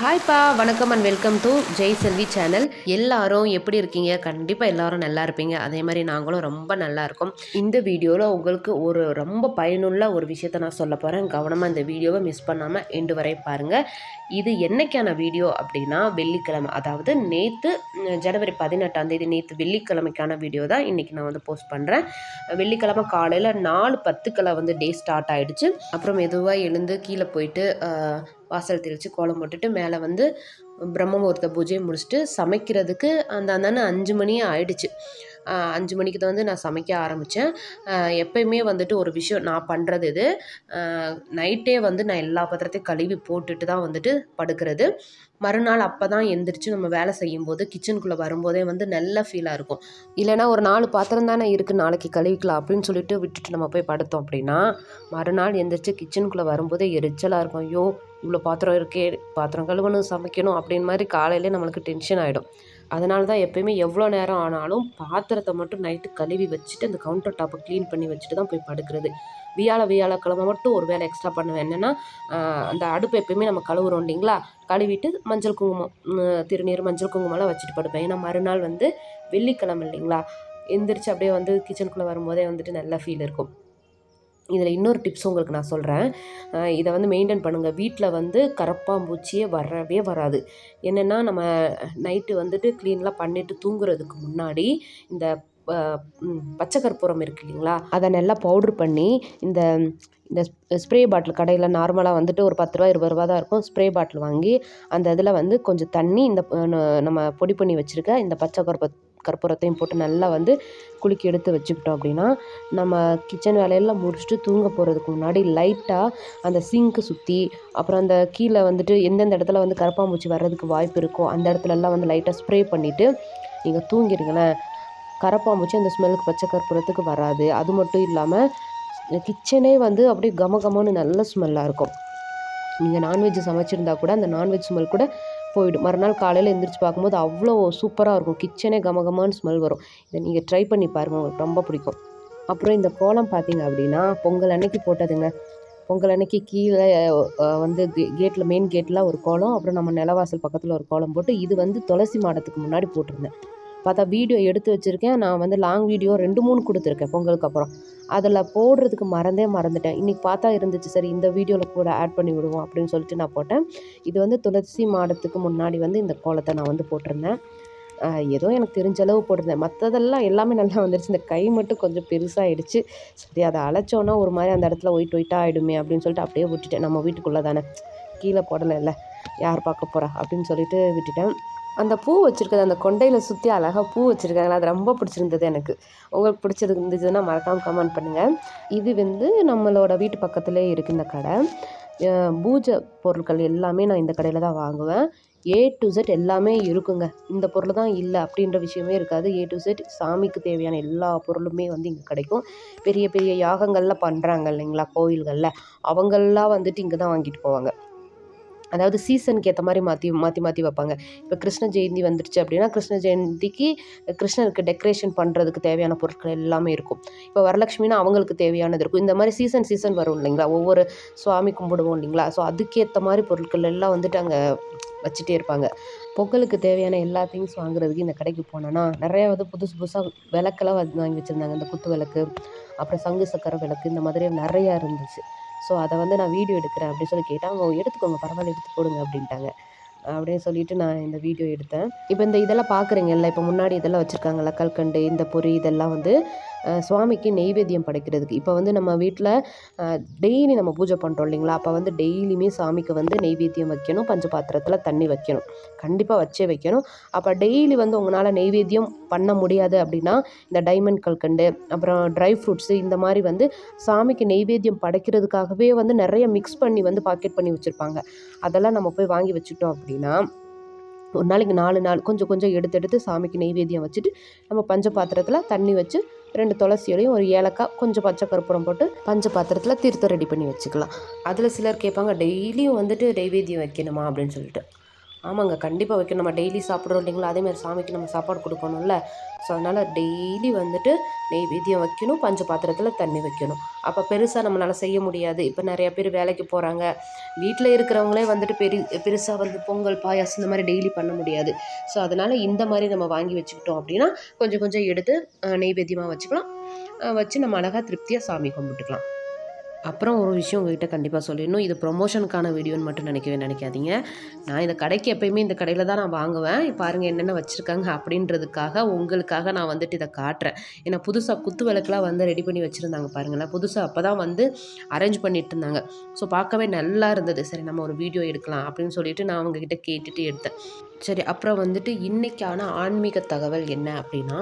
ஹாய்ப்பா வணக்கம் and welcome to Jai Selvi channel எல்லாரும் எப்படி இருக்கீங்க? கண்டிப்பாக எல்லாரும் நல்லா இருப்பீங்க. அதே மாதிரி நாங்களும் ரொம்ப நல்லா இருக்கோம். இந்த வீடியோவில் உங்களுக்கு ஒரு ரொம்ப பயனுள்ள ஒரு விஷயத்த நான் சொல்ல போகிறேன் கவனமாக இந்த வீடியோவை மிஸ் பண்ணாமல் எண்டு வரை பாருங்கள் இது என்னைக்கான வீடியோ அப்படின்னா வெள்ளிக்கிழமை. அதாவது நேற்று ஜனவரி பதினெட்டாம் தேதி நேற்று வெள்ளிக்கிழமைக்கான வீடியோ தான் இன்றைக்கி நான் வந்து போஸ்ட் பண்ணுறேன் வெள்ளிக்கிழமை காலையில் நாலு பத்துக்கெல்லாம் வந்து டே ஸ்டார்ட் ஆகிடுச்சு அப்புறம் மெதுவாக எழுந்து கீழே போயிட்டு வாசல் தெளித்து கோலம் போட்டுட்டு மேலே வந்து பிரம்மமுகூர்த்த பூஜையை முடிச்சுட்டு சமைக்கிறதுக்கு அந்த அந்தானே அஞ்சு மணியே ஆயிடுச்சு. அஞ்சு மணிக்கு தான் வந்து நான் சமைக்க ஆரம்பித்தேன் எப்பயுமே வந்துட்டு ஒரு விஷயம் நான் பண்ணுறது இது. நைட்டே வந்து நான் எல்லா பாத்திரத்தையும் கழுவி போட்டுட்டு தான் வந்துட்டு படுக்கிறது. மறுநாள் அப்போ தான் எந்திரிச்சு நம்ம வேலை செய்யும்போது கிச்சனுக்குள்ளே வரும்போதே வந்து நல்ல ஃபீலாக இருக்கும். இல்லைனா ஒரு நாலு பாத்திரம் தானே இருக்குது நாளைக்கு கழுவிக்கலாம் அப்படின்னு சொல்லிட்டு விட்டுட்டு நம்ம போய் படுத்தோம் அப்படின்னா மறுநாள் எந்திரிச்சு கிச்சனுக்குள்ளே வரும்போதே எரிச்சலாக இருக்கும். ஐயோ இவ்வளோ பாத்திரம் இருக்கே பாத்திரம் கழுவணும் சமைக்கணும் அப்படின்னு மாதிரி காலையிலே நம்மளுக்கு டென்ஷன் ஆகிடும் அதனால தான் எப்பயுமே எவ்வளோ நேரம் ஆனாலும் பாத்திரத்தை மட்டும் நைட்டு கழுவி வச்சுட்டு அந்த கவுண்டர் டாப்பை க்ளீன் பண்ணி வச்சுட்டு தான் போய் படுக்கிறது. வியாழ வியாழக்கிழமை மட்டும் ஒரு வேலை எக்ஸ்ட்ரா பண்ணுவேன். என்னென்னா அந்த அடுப்பு எப்பயுமே நம்ம கழுவுறோம் இல்லைங்களா? கழுவிட்டு மஞ்சள் குங்குமம் திருநீர் மஞ்சள் குங்குமம்லாம் வச்சுட்டு படுப்பேன். ஏன்னா மறுநாள் வந்து வெள்ளிக்கிழமை இல்லைங்களா? எந்திரிச்சு அப்படியே வந்து கிச்சனுக்குள்ளே வரும்போதே வந்துட்டு நல்ல ஃபீல் இருக்கும். இதில் இன்னொரு டிப்ஸ் உங்களுக்கு நான் சொல்கிறேன். இதை வந்து மெயின்டைன் பண்ணுங்கள் வீட்டில் வந்து கரப்பாம்பூச்சியே வரவே வராது. என்னென்னா நம்ம நைட்டு வந்துட்டு க்ளீன்லாம் பண்ணிவிட்டு தூங்குறதுக்கு முன்னாடி இந்த பச்சை கற்பூரம் இருக்கு இல்லைங்களா? அதை நல்லா பவுட்ரு பண்ணி இந்த இந்த ஸ்ப்ரே பாட்டில் கடையில் நார்மலாக வந்துட்டு ஒரு பத்து ரூபா இருபது ரூபா தான் இருக்கும். ஸ்ப்ரே பாட்டில் வாங்கி அந்த இதில் வந்து கொஞ்சம் தண்ணி இந்த நம்ம பொடி பண்ணி வச்சுருக்க இந்த பச்சை கற்ப கற்பூரத்தையும் போட்டு நல்லா வந்து குலுக்கி எடுத்து வச்சுக்கிட்டோம் அப்படின்னா நம்ம கிச்சன் வேலையெல்லாம் முடிச்சுட்டு தூங்க போகிறதுக்கு முன்னாடி லைட்டாக அந்த சிங்க்கு சுற்றி அப்புறம் அந்த கீழே வந்துட்டு எந்தெந்த இடத்துல வந்து கரப்பாம்பூச்சி வர்றதுக்கு வாய்ப்பு இருக்கோ அந்த இடத்துலலாம் வந்து லைட்டாக ஸ்ப்ரே பண்ணிவிட்டு நீங்கள் தூங்கிடுங்களேன். கரப்பாம்பூச்சி அந்த ஸ்மெல்லுக்கு பச்சை கற்பூரத்துக்கு வராது. அது மட்டும் இல்லாமல் கிச்சனே வந்து அப்படியே கம கமன்னு நல்ல ஸ்மெல்லாக இருக்கும். நீங்கள் நான்வெஜ் சமைச்சிருந்தா கூட அந்த நான்வெஜ் ஸ்மெல் கூட போயிடும். மறுநாள் காலையில் எந்திரிச்சு பார்க்கும்போது அவ்வளோ சூப்பராக இருக்கும். கிச்சனே கமகமான ஸ்மெல் வரும். இதை நீங்கள் ட்ரை பண்ணி பாருங்கள் உங்களுக்கு ரொம்ப பிடிக்கும். அப்புறம் இந்த கோலம் பார்த்தீங்க அப்படின்னா பொங்கல் அன்னைக்கு போட்டதுங்க. பொங்கல் அன்னைக்கு கீழே வந்து கேட்டில் மெயின் கேட்டில் ஒரு கோலம். அப்புறம் நம்ம நிலவாசல் பக்கத்தில் ஒரு கோலம் போட்டு இது வந்து துளசி மாடத்துக்கு முன்னாடி போட்டிருந்தேன். பார்த்தா வீடியோ எடுத்து வச்சுருக்கேன். நான் வந்து லாங் வீடியோ ரெண்டு மூணு கொடுத்துருக்கேன் பொங்கலுக்கு அப்புறம். அதில் போடுறதுக்கு மறந்தே மறந்துட்டேன். இன்றைக்கி பார்த்தா இருந்துச்சு. சரி இந்த வீடியோவில் கூட ஆட் பண்ணி விடுவோம் அப்படின்னு சொல்லிட்டு நான் போட்டேன். இது வந்து துளசி மாடத்துக்கு முன்னாடி வந்து இந்த கோலத்தை நான் வந்து போட்டிருந்தேன். ஏதோ எனக்கு தெரிஞ்ச அளவு போட்டிருந்தேன். மற்றதெல்லாம் எல்லாமே நல்லா வந்துருச்சு. இந்த கை மட்டும் கொஞ்சம் பெருசாகிடுச்சு சரி அதை அழைச்சோன்னா ஒரு மாதிரி அந்த இடத்துல ஒயிட் ஒயிட்டாக ஆகிடுமே அப்படின்னு சொல்லிட்டு அப்படியே விட்டுட்டேன். நம்ம வீட்டுக்குள்ளே தானே. கீழே போடலைல்ல. யார் பார்க்க போகிறா அப்படின்னு சொல்லிட்டு விட்டுட்டேன். அந்த பூ வச்சுருக்கிறது அந்த கொண்டையில் சுற்றி அழகாக பூ வச்சுருக்காங்களா? அது ரொம்ப பிடிச்சிருந்தது எனக்கு. உங்களுக்கு பிடிச்சது இருந்துச்சுன்னா மறக்காமல் கமெண்ட் பண்ணுங்கள் இது வந்து நம்மளோட வீட்டு பக்கத்துலேயே இருக்குது இந்த கடை பூஜை பொருட்கள் எல்லாமே நான் இந்த கடையில் தான் வாங்குவேன். ஏ டு செட் எல்லாமே இருக்குங்க. இந்த பொருள் தான் இல்லை அப்படின்ற விஷயமே இருக்காது. ஏ டு செட் சாமிக்கு தேவையான எல்லா பொருளுமே வந்து இங்கே கிடைக்கும். பெரிய பெரிய யாகங்கள்லாம் பண்ணுறாங்க இல்லைங்களா? கோயில்களில். அவங்கெல்லாம் வந்துட்டு இங்கே தான் வாங்கிட்டு போவாங்க. அதாவது சீசனுக்கு ஏற்ற மாதிரி மாற்றி மாற்றி மாற்றி வைப்பாங்க. இப்போ கிருஷ்ண ஜெயந்தி வந்துருச்சு அப்படின்னா கிருஷ்ண ஜெயந்திக்கு கிருஷ்ணருக்கு டெக்கரேஷன் பண்ணுறதுக்கு தேவையான பொருட்கள் எல்லாமே இருக்கும். இப்போ வரலட்சுமினா அவங்களுக்கு தேவையானது இருக்கும். இந்த மாதிரி சீசன் சீசன் வரும் இல்லைங்களா? ஒவ்வொரு சுவாமி கும்பிடுவோம் இல்லைங்களா? ஸோ அதுக்கேற்ற மாதிரி பொருட்கள் எல்லாம் வந்துட்டு அங்கே வச்சுட்டே இருப்பாங்க. பொங்கலுக்கு தேவையான எல்லா திங்ஸ் வாங்குறதுக்கு இந்த கடைக்கு போனோன்னா நிறைய வந்து புதுசு புதுசாக விளக்கெல்லாம் வாங்கி வச்சுருந்தாங்க. இந்த குத்து விளக்கு அப்புறம் சங்கு சக்கரை விளக்கு இந்த மாதிரி நிறையா இருந்துச்சு. ஸோ அதை வந்து நான் வீடியோ எடுக்கிறேன் அப்படின்னு சொல்லி கேட்டேன். அவங்க எடுத்துக்கோங்க பரவாயில்ல எடுத்து போடுங்க அப்படின்ட்டாங்க. அப்படின்னு சொல்லிட்டு நான் இந்த வீடியோ எடுத்தேன். இப்போ இந்த இதெல்லாம் பார்க்குறீங்கல்ல இப்போ முன்னாடி இதெல்லாம் வச்சுருக்காங்கல்ல கல்கண்டு இந்த பொறி இதெல்லாம் வந்து சுவாமிக்கு நெய்வேத்தியம் படைக்கிறதுக்கு. இப்போ வந்து நம்ம வீட்டில் டெய்லி நம்ம பூஜை பண்ணுறோம் இல்லைங்களா? அப்போ வந்து டெய்லியுமே சாமிக்கு வந்து நெய்வேத்தியம் வைக்கணும். பஞ்ச பாத்திரத்தில் தண்ணி வைக்கணும். கண்டிப்பாக வச்சே வைக்கணும். அப்போ டெய்லி வந்து உங்களால் நெய்வேத்தியம் பண்ண முடியாது அப்படின்னா இந்த டைமண்ட் கல்கண்டு அப்புறம் ட்ரை ஃப்ரூட்ஸு இந்த மாதிரி வந்து சாமிக்கு நெய்வேத்தியம் படைக்கிறதுக்காகவே வந்து நிறைய மிக்ஸ் பண்ணி வந்து பாக்கெட் பண்ணி வச்சுருப்பாங்க. அதெல்லாம் நம்ம போய் வாங்கி வச்சுட்டோம் அப்படின்னா ஒரு நாளைக்கு நாலு நாள் கொஞ்சம் கொஞ்சம் எடுத்து எடுத்து சாமிக்கு நெய்வேத்தியம் வச்சுட்டு நம்ம பஞ்ச பாத்திரத்தில் தண்ணி வச்சு ரெண்டு துளசியோடையும் ஒரு ஏலக்காய் கொஞ்சம் பச்சை கற்பூரம் போட்டு பஞ்ச பாத்திரத்தில் தீர்த்தம் ரெடி பண்ணி வச்சுக்கலாம். அதில் சிலர் கேட்பாங்க டெய்லியும் வந்துட்டு நெய்வேத்தியம் வைக்கணுமா? அப்படின்னு சொல்லிட்டு. ஆமாங்க கண்டிப்பாக வைக்கணும். நம்ம டெய்லி சாப்பிட்றோம் இல்லைங்களா? அதேமாதிரி சாமிக்கு நம்ம சாப்பாடு கொடுக்கணும்ல. ஸோ அதனால் டெய்லி வந்துட்டு நெய்வேத்தியம் வைக்கணும் பஞ்ச பாத்திரத்தில் தண்ணி வைக்கணும். அப்போ பெருசாக நம்மளால் செய்ய முடியாது. இப்போ நிறையா பேர் வேலைக்கு போகிறாங்க வீட்டில் இருக்கிறவங்களே வந்துட்டு பெரி பெருசாக வந்து பொங்கல் பாயாசம் இந்த மாதிரி டெய்லி பண்ண முடியாது. ஸோ அதனால் இந்த மாதிரி நம்ம வாங்கி வச்சுக்கிட்டோம் அப்படின்னா கொஞ்சம் கொஞ்சம் எடுத்து நெய்வேத்தியமாக வச்சுக்கலாம். வச்சு நம்ம அழகாக திருப்தியாக சாமி கும்பிட்டுக்கலாம். அப்புறம் ஒரு விஷயம் உங்ககிட்ட கண்டிப்பாக சொல்லிடணும் இது ப்ரொமோஷனுக்கான வீடியோன்னு மட்டும் நினைக்கவே நினைக்காதீங்க. நான் இந்த கடைக்கு எப்பயுமே இந்த கடையில் தான் நான் வாங்குவேன். பாருங்கள் என்னென்ன வச்சுருக்காங்க அப்படின்றதுக்காக உங்களுக்காக நான் வந்துட்டு இதை காட்டுறேன். ஏன்னா புதுசாக குத்து விளக்குலாம் வந்து ரெடி பண்ணி வச்சுருந்தாங்க பாருங்களேன். புதுசாக அப்போ தான் வந்து அரேஞ்ச் பண்ணிட்டு இருந்தாங்க. ஸோ பார்க்கவே நல்லா இருந்தது. சரி நம்ம ஒரு வீடியோ எடுக்கலாம் அப்படின்னு சொல்லிட்டு நான் அவங்கக்கிட்ட கேட்டுட்டு எடுத்தேன். சரி அப்புறம் வந்துட்டு இன்றைக்கான ஆன்மீக தகவல் என்ன அப்படின்னா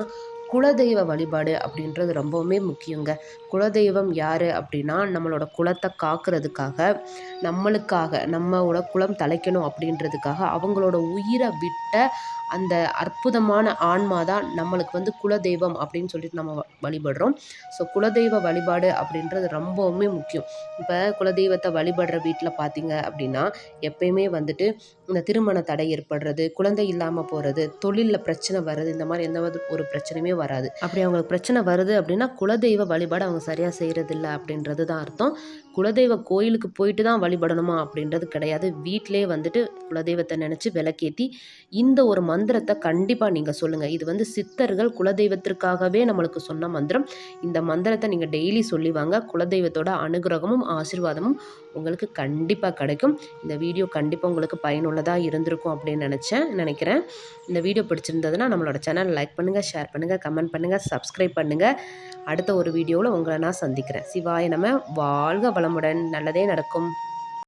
குலதெய்வ வழிபாடு அப்படின்றது ரொம்பவுமே முக்கியங்க. குலதெய்வம் யார் அப்படின்னா நம்மளோட குலத்தை காக்கிறதுக்காக நம்மளுக்காக நம்மளோட குலம் தலைக்கணும் அப்படின்றதுக்காக அவங்களோட உயிரை விட்ட அந்த அற்புதமான ஆன்மா தான் நம்மளுக்கு வந்து குலதெய்வம் அப்படின்னு சொல்லிட்டு நம்ம வ- வழிபடுறோம். ஸோ குலதெய்வ வழிபாடு அப்படின்றது ரொம்பவுமே முக்கியம். இப்போ குலதெய்வத்தை வழிபடுற வீட்டில் பார்த்தீங்க அப்படின்னா எப்பயுமே வந்துட்டு இந்த திருமண தடை ஏற்படுறது குழந்தை இல்லாமல் போகிறது தொழிலில் பிரச்சனை வர்றது இந்த மாதிரி எந்த ஒரு- பிரச்சனையுமே வராது. அப்படி அவங்களுக்கு பிரச்சனை வருது அப்படின்னா குலதெய்வ வழிபாடு அவங்க சரியாக செய்கிறதில்ல அப்படின்றது தான் அர்த்தம். குலதெய்வ கோயிலுக்கு போயிட்டு தான் வழிபடணுமா அப்படின்றது கிடையாது. வீட்டிலே வந்துட்டு குலதெய்வத்தை நினச்சி விளக்கேற்றி இந்த ஒரு மந்த் மந்திரத்தை கண்டிப்பாக நீங்கள் சொல்லுங்கள் இது வந்து சித்தர்கள் குலதெய்வத்திற்காகவே நம்மளுக்கு சொன்ன மந்திரம். இந்த மந்திரத்தை நீங்கள் டெய்லி சொல்லி வாங்க குலதெய்வத்தோட அனுகிரகமும் ஆசிர்வாதமும் உங்களுக்கு கண்டிப்பாக கிடைக்கும். இந்த வீடியோ கண்டிப்பாக உங்களுக்கு பயனுள்ளதாக இருந்திருக்கும் அப்படின்னு நினச்சேன் நினைக்கிறேன். இந்த வீடியோ பிடிச்சிருந்ததுன்னா நம்மளோட சேனல் லைக் பண்ணுங்கள் ஷேர் பண்ணுங்கள் கமெண்ட் பண்ணுங்கள் சப்ஸ்கிரைப் பண்ணுங்கள் அடுத்த ஒரு வீடியோவில் உங்களை நான் சந்திக்கிறேன். சிவாய நம்ம வாழ்க வளமுடன். நல்லதே நடக்கும்.